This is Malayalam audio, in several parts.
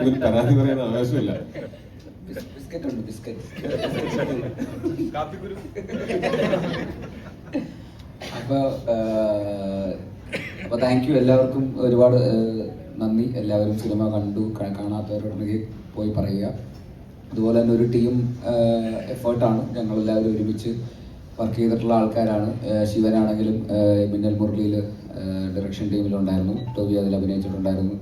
ഇതിൽ പരാതി പറയാൻ ആവശ്യമില്ല ബിസ്ക്കറ്റ്. ഉണ്ട് ബിസ്ക്കറ്റ് അപ്പോൾ അപ്പോൾ താങ്ക് യു എല്ലാവർക്കും ഒരുപാട് നന്ദി. എല്ലാവരും സിനിമ കണ്ടു ക- കാണാത്തവരുണ്ടെങ്കിൽ പോയി പറയുക. അതുപോലെ തന്നെ ഒരു ടീം എഫേർട്ടാണ് ഞങ്ങളെല്ലാവരും ഒരുമിച്ച് വർക്ക് ചെയ്തിട്ടുള്ള ആൾക്കാരാണ്. ശിവനാണെങ്കിലും മിന്നൽ മുരളിയിൽ ഡയറക്ഷൻ ടീമിലുണ്ടായിരുന്നു ടോബി അതിൽ അഭിനയിച്ചിട്ടുണ്ടായിരുന്നു.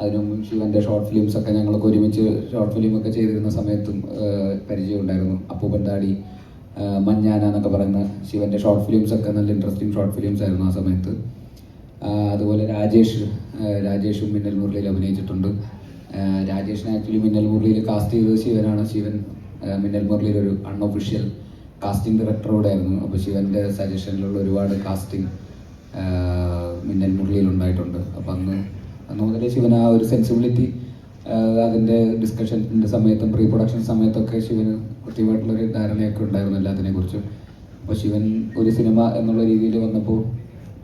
അതിനു മുമ്പ് ശിവന്റെ ഷോർട്ട് ഫിലിംസ് ഒക്കെ ഞങ്ങൾക്ക് ഒരുമിച്ച് ഷോർട്ട് ഫിലിം ഒക്കെ ചെയ്തിരുന്ന സമയത്തും പരിചയം പരിചയമുണ്ടായിരുന്നു അപ്പൂപ്പൻ താടി മഞ്ഞാന എന്നൊക്കെ പറയുന്ന ശിവന്റെ ഷോർട്ട് ഫിലിംസ് ഒക്കെ നല്ല ഇൻട്രസ്റ്റിംഗ് ഷോർട്ട് ഫിലിംസ് ആയിരുന്നു ആ സമയത്ത്. അതുപോലെ രാജേഷ് രാജേഷും മിന്നൽ മുരളിയിൽ അഭിനയിച്ചിട്ടുണ്ട്. രാജേഷിനെ ആക്ച്വലി മിന്നൽ മുരളിയിൽ കാസ്റ്റ് ചെയ്തത് ശിവനാണ്. ശിവൻ മിന്നൽ മുരളിയിൽ ഒരു അൺഒഫീഷ്യൽ കാസ്റ്റിംഗ് ഡയറക്ടറോടെ ആയിരുന്നു അപ്പോൾ ശിവന്റെ സജഷനിലുള്ള ഒരുപാട് കാസ്റ്റിംഗ് മിന്നൽ മുരളിയിൽ ഉണ്ടായിട്ടുണ്ട്. അപ്പം അന്ന് അന്ന് ശിവൻ ആ ഒരു സെൻസിബിലിറ്റി അതിന്റെ ഡിസ്കഷന്റെ സമയത്തും പ്രീ പ്രൊഡക്ഷൻ സമയത്തൊക്കെ ശിവന് കൃത്യമായിട്ടുള്ളൊരു ധാരണയൊക്കെ ഉണ്ടായിരുന്നു എല്ലാത്തിനെ കുറിച്ചും അപ്പോൾ ശിവൻ ഒരു സിനിമ എന്നുള്ള രീതിയിൽ വന്നപ്പോൾ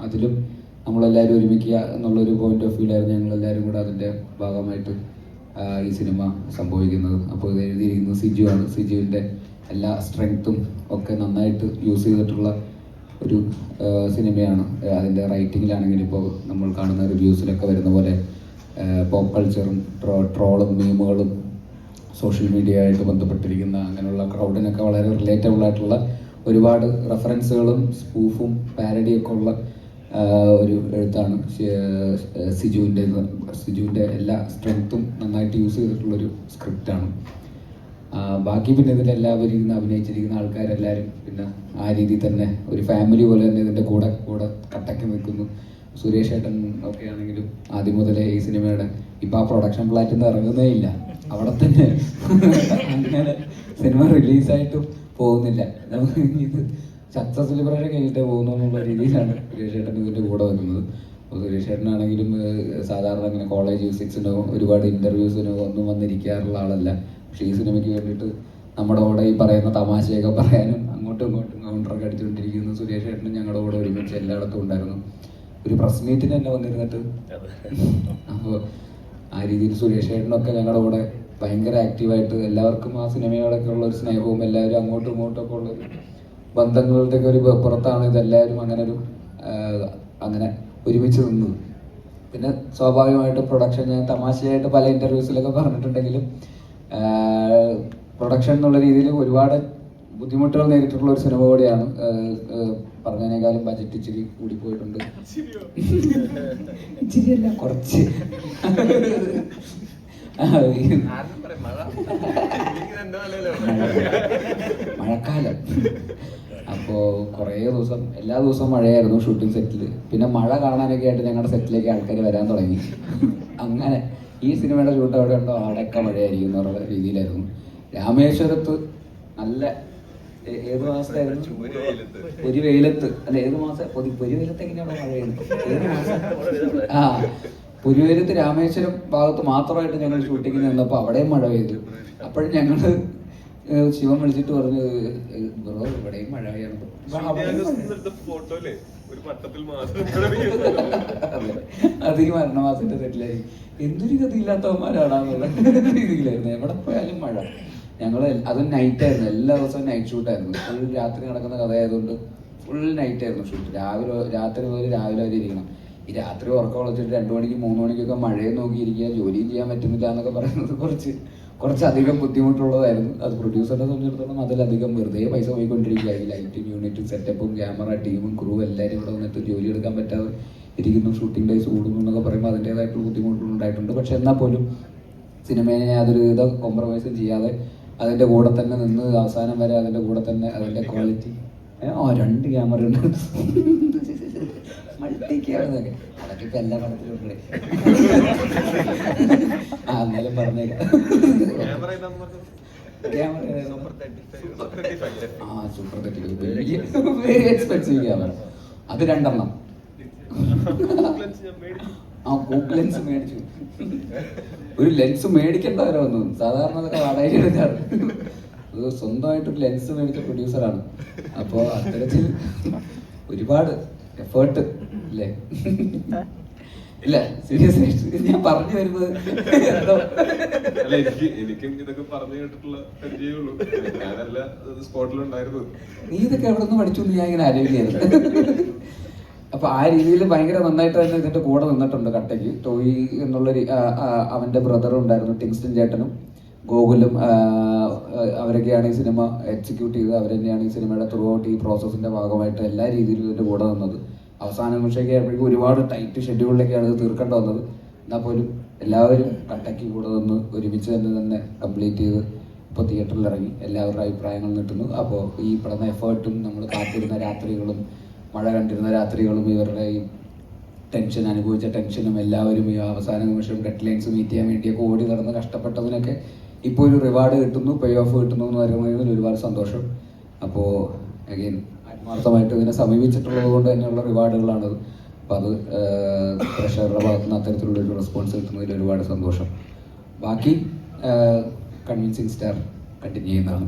അതിലും നമ്മളെല്ലാവരും ഒരുമിക്കുക എന്നുള്ളൊരു പോയിന്റ് ഓഫ് വ്യൂലായിരുന്നു ഞങ്ങളെല്ലാവരും കൂടെ അതിന്റെ ഭാഗമായിട്ട് ഈ സിനിമ സംഭവിക്കുന്നത്. അപ്പോൾ ഇത് എഴുതിയിരിക്കുന്നത് സിജു ആണ് സിജുവിന്റെ എല്ലാ സ്ട്രെങ്ത്തും ഒക്കെ നന്നായിട്ട് യൂസ് ചെയ്തിട്ടുള്ള ഒരു സിനിമയാണ്. അതിന്റെ റൈറ്റിങ്ങിലാണെങ്കിൽ ഇപ്പോൾ നമ്മൾ കാണുന്ന റിവ്യൂസിലൊക്കെ വരുന്ന പോലെ പോപ്പ് കൾച്ചറും ട്രോ ട്രോളും മീമുകളും സോഷ്യൽ മീഡിയ ആയിട്ട് ബന്ധപ്പെട്ടിരിക്കുന്ന അങ്ങനെയുള്ള ക്രൗഡിനൊക്കെ വളരെ റിലേറ്റബിൾ ആയിട്ടുള്ള ഒരുപാട് റെഫറൻസുകളും സ്പൂഫും പാരഡിയൊക്കെ ഉള്ള ഒരു എഴുത്താണ് സിജുവിന്റെ സിജുവിന്റെ എല്ലാ സ്ട്രെങ്ത്തും നന്നായിട്ട് യൂസ് ചെയ്തിട്ടുള്ളൊരു സ്ക്രിപ്റ്റാണ് ബാക്കി പിന്നെ ഇതിൽ എല്ലാവരും ഇരുന്ന് അഭിനയിച്ചിരിക്കുന്ന ആൾക്കാരെല്ലാവരും പിന്നെ ആ രീതിയിൽ തന്നെ ഒരു ഫാമിലി പോലെ തന്നെ ഇതിന്റെ കൂടെ കൂടെ കട്ടക്ക് വെക്കുന്നു സുരേഷ് ഏട്ടൻ ഒക്കെ ആണെങ്കിലും ആദ്യം മുതലേ ഈ സിനിമയുടെ ഇപ്പം ആ പ്രൊഡക്ഷൻ ഫ്ലാറ്റിൽ നിന്ന് ഇറങ്ങുന്നേ ഇല്ല. അവിടെ തന്നെ അങ്ങനെ സിനിമ റിലീസായിട്ടും പോകുന്നില്ല. നമുക്ക് ഇത് സക്സസ് സെലിബ്രേഷൻ കഴിഞ്ഞിട്ടേ പോകുന്നു എന്നുള്ള രീതിയിലാണ് സുരേഷ് ഏട്ടൻ ഇതിന്റെ കൂടെ വരുന്നത് അപ്പോൾ സുരേഷ് ഏട്ടനാണെങ്കിലും സാധാരണ ഇങ്ങനെ കോളേജ് മ്യൂസിക്സിനോ ഒരുപാട് ഇന്റർവ്യൂസിനോ ഒന്നും വന്നിരിക്കാറുള്ള ആളല്ല. പക്ഷേ ഈ സിനിമയ്ക്ക് വേണ്ടിയിട്ട് നമ്മുടെ കൂടെ ഈ പറയുന്ന തമാശയൊക്കെ പറയാനും അങ്ങോട്ടും ഇങ്ങോട്ടും കൗണ്ടറൊക്കെ അടിച്ചുകൊണ്ടിരിക്കുന്ന സുരേഷ് ഏട്ടനും ഞങ്ങളുടെ കൂടെ ഒരുമിച്ച് എല്ലായിടത്തും ഉണ്ടായിരുന്നു. ഒരു പ്രസ് മീറ്റിന് തന്നെ വന്നിരുന്നിട്ട്. അപ്പോൾ ആ രീതിയിൽ സുരേഷ് ഏട്ടനൊക്കെ ഞങ്ങളുടെ കൂടെ ഭയങ്കര ആക്റ്റീവായിട്ട് എല്ലാവർക്കും ആ സിനിമയോടൊക്കെ ഉള്ള ഒരു സ്നേഹവും എല്ലാവരും അങ്ങോട്ടും ഇങ്ങോട്ടും ഒക്കെ ഉള്ള ഒരു ബന്ധങ്ങളുടെ ഒക്കെ ഒരു പുറത്താണ് ഇതെല്ലാവരും അങ്ങനെ ഒരു അങ്ങനെ ഒരുമിച്ച് നിന്നത്. പിന്നെ സ്വാഭാവികമായിട്ട് പ്രൊഡക്ഷൻ ഞാൻ തമാശയായിട്ട് പല ഇന്റർവ്യൂസിലൊക്കെ പറഞ്ഞിട്ടുണ്ടെങ്കിലും പ്രൊഡക്ഷൻ എന്നുള്ള രീതിയിൽ ഒരുപാട് ബുദ്ധിമുട്ടുകൾ നേരിട്ടിട്ടുള്ള ഒരു സിനിമ കൂടിയാണ്. പറഞ്ഞതിനേക്കാളും ബജറ്റ് ഇച്ചിരി കൂടിപ്പോയിട്ടുണ്ട് ഇച്ചിരിയല്ല. കുറച്ച്. മഴക്കാലം. അപ്പോൾ കുറേ ദിവസം എല്ലാ ദിവസവും മഴയായിരുന്നു ഷൂട്ടിംഗ് സെറ്റിൽ പിന്നെ മഴ കാണാനൊക്കെ ആയിട്ട് ഞങ്ങളുടെ സെറ്റിലേക്ക് ആൾക്കാർ വരാൻ തുടങ്ങി. അങ്ങനെ ഈ സിനിമയുടെ ഷൂട്ട് അവിടെ ഉണ്ടോ? അവിടെയൊക്കെ മഴയായിരിക്കും എന്നുള്ള രീതിയിലായിരുന്നു. രാമേശ്വരത്ത് നല്ല ഏത് മാസത്തായിരുന്നു? ഒരു വെയിലത്ത്. അല്ല ഏത് മാസം? ഒരു പൊരി വെയിലത്ത് എങ്ങനെയാണോ മഴ ഏത് മാസം? ആ പുരുവരുത്ത് രാമേശ്വരം ഭാഗത്ത് മാത്രമായിട്ട് ഞങ്ങൾ ഷൂട്ടിങ്ങിന് നിന്നപ്പോൾ അവിടെയും മഴ പെയ്തു. അപ്പോഴും ഞങ്ങൾ ശിവം ശിവൻ വിളിച്ചിട്ട് പറഞ്ഞു ബ്രോ ഇവിടെയും മഴ പെയ്യണം. അധികം മരണമാസത്തെ തെറ്റിലായി അതെ. ഈ മരണമാസത്തിന്റെ എന്തൊരു ഗതിയില്ലാത്തവന്മാരാണെന്നുള്ള രീതിയിലായിരുന്നു എവിടെ പോയാലും മഴ. ഞങ്ങൾ അത് നൈറ്റ് ആയിരുന്നു. എല്ലാ ദിവസവും നൈറ്റ് ഷൂട്ടായിരുന്നു ഫുൾ രാത്രി നടക്കുന്ന കഥയായതുകൊണ്ട് ഫുൾ നൈറ്റ് ആയിരുന്നു ഷൂട്ട് രാവിലെ രാത്രി മുതൽ രാവിലെ വരെ ഇരിക്കണം. ഈ രാത്രി ഉറക്കം വിളിച്ചിട്ട് രണ്ടു മണിക്ക് മൂന്ന് മണിക്കൊക്കെ മഴയെ നോക്കിയിരിക്കുക ജോലിയും ചെയ്യാൻ പറ്റുന്നില്ല എന്നൊക്കെ പറയുന്നത് കുറച്ച് കുറച്ചധികം ബുദ്ധിമുട്ടുള്ളതായിരുന്നു. അത് പ്രൊഡ്യൂസറിനെ സംബന്ധിച്ചിടത്തോളം അതിലധികം വെറുതെ പൈസ പോയിക്കൊണ്ടിരിക്കുക ഈ ലൈറ്റും യൂണിറ്റും സെറ്റപ്പും ക്യാമറ ടീമും ക്രൂ എല്ലാവരും ഇവിടെ വന്നിട്ട് ജോലി എടുക്കാൻ പറ്റാതെ ഇരിക്കുന്നു. ഷൂട്ടിംഗ് ഡേയ്സ് കൂടുന്നു എന്നൊക്കെ പറയുമ്പോൾ അതിന്റേതായിട്ടുള്ള ബുദ്ധിമുട്ടുണ്ടായിട്ടുണ്ട് പക്ഷെ എന്നാൽ പോലും സിനിമയെ യാതൊരു വിധ കോംപ്രമൈസും ചെയ്യാതെ അതിന്റെ കൂടെ തന്നെ നിന്ന് അവസാനം വരെ അതിന്റെ കൂടെ തന്നെ അതിന്റെ ക്വാളിറ്റി ആ രണ്ട് ക്യാമറ ഉണ്ട്. മൾട്ടി ക്യാമറ അതൊക്കെ ഇപ്പം എല്ലാ പടത്തിലും ആ എന്നാലും പറഞ്ഞേക്കാം. സൂപ്പർ ആ വെരി എക്സ്പെൻസീവ് ക്യാമറ. അത് രണ്ടെണ്ണം. ആ കൂക്ക് ലെൻസ് മേടിച്ചു. ഒരു ലെൻസ് മേടിക്കണ്ടായിരുന്നു സാധാരണ അതൊക്കെ വാടകയ്ക്ക് എടുക്കാറ്. ഇത് സ്വന്തമായിട്ട് ഒരു ലെൻസ് മേടിച്ച പ്രൊഡ്യൂസറാണ് അപ്പോൾ അത്തരത്തിൽ ഒരുപാട് എഫേർട്ട് അല്ലേ ഇല്ല സീരിയസ് ആയിട്ട്. ഞാൻ പറഞ്ഞു വരുന്നത് അല്ല എനിക്ക് എനിക്കും ഇതൊക്കെ പറഞ്ഞു കേട്ടിട്ടുള്ള പരിചയമുള്ളൂ ഞാനല്ല സ്പോട്ടിലുണ്ടായിരുന്നത്. നീ ഇതൊക്കെ എവിടെ നിന്ന് പഠിച്ചു ഞാൻ ഇങ്ങനെ ആലോചിക്കുന്നത് അപ്പൊ ആ രീതിയിൽ ഭയങ്കര നന്നായിട്ട് തന്നെ ഇതിന്റെ കൂടെ നിന്നിട്ടുണ്ട് കട്ടയ്ക്ക്. ടോയി ആ, അവന്റെ ബ്രദറും ഉണ്ടായിരുന്നു ടിങ്സ്റ്റൺ ചേട്ടനും. ഗോകുലും അവരൊക്കെയാണ് ഈ സിനിമ എക്സിക്യൂട്ട് ചെയ്തത് അവർ തന്നെയാണ് ഈ സിനിമയുടെ ത്രൂ ഔട്ട് ഈ പ്രോസസ്സിന്റെ ഭാഗമായിട്ട് എല്ലാ രീതിയിലും ഇതിന്റെ കൂടെ നിന്നത്. അവസാന നിമിഷമൊക്കെ ആയപ്പോഴേക്കും ഒരുപാട് ടൈറ്റ് ഷെഡ്യൂളിലൊക്കെയാണ് ഇത് തീർക്കേണ്ടി വന്നത്. എന്നാൽ പോലും എല്ലാവരും കട്ടയ്ക്ക് കൂടെ നിന്ന് ഒരുമിച്ച് തന്നെ തന്നെ കംപ്ലീറ്റ് ചെയ്ത് ഇപ്പോൾ തിയേറ്ററിൽ ഇറങ്ങി എല്ലാവരുടെ അഭിപ്രായങ്ങൾ കിട്ടുന്നു അപ്പോൾ ഈ പെടുന്ന എഫേർട്ടും നമ്മൾ കാത്തിരുന്ന രാത്രികളും മഴ കണ്ടിരുന്ന രാത്രികളും ഇവരുടെ ഈ ടെൻഷൻ അനുഭവിച്ച ടെൻഷനും എല്ലാവരും ഈ അവസാന നിമിഷം ഡെഡ് ലൈൻസ് മീറ്റ് ചെയ്യാൻ വേണ്ടിയൊക്കെ ഓടി നടന്ന് കഷ്ടപ്പെട്ടതിനൊക്കെ ഇപ്പോൾ ഒരു റിവാർഡ് കിട്ടുന്നു പേ ഓഫ് കിട്ടുന്നു എന്ന് പറയുന്നതിൽ ഒരുപാട് സന്തോഷം. അപ്പോൾ അഗെയിൻ ആത്മാർത്ഥമായിട്ട് ഇതിനെ സമീപിച്ചിട്ടുള്ളത് കൊണ്ട് തന്നെയുള്ള റിവാർഡുകളാണത് അപ്പോൾ അത് പ്രഷറുടെ ഭാഗത്ത് നിന്ന് അത്തരത്തിലുള്ള ഒരു റെസ്പോൺസ് കിട്ടുന്നതിൽ ഒരുപാട് സന്തോഷം. ബാക്കി കൺവിൻസിങ് സ്റ്റാർ കണ്ടിന്യൂ ചെയ്യുന്നതാണ്.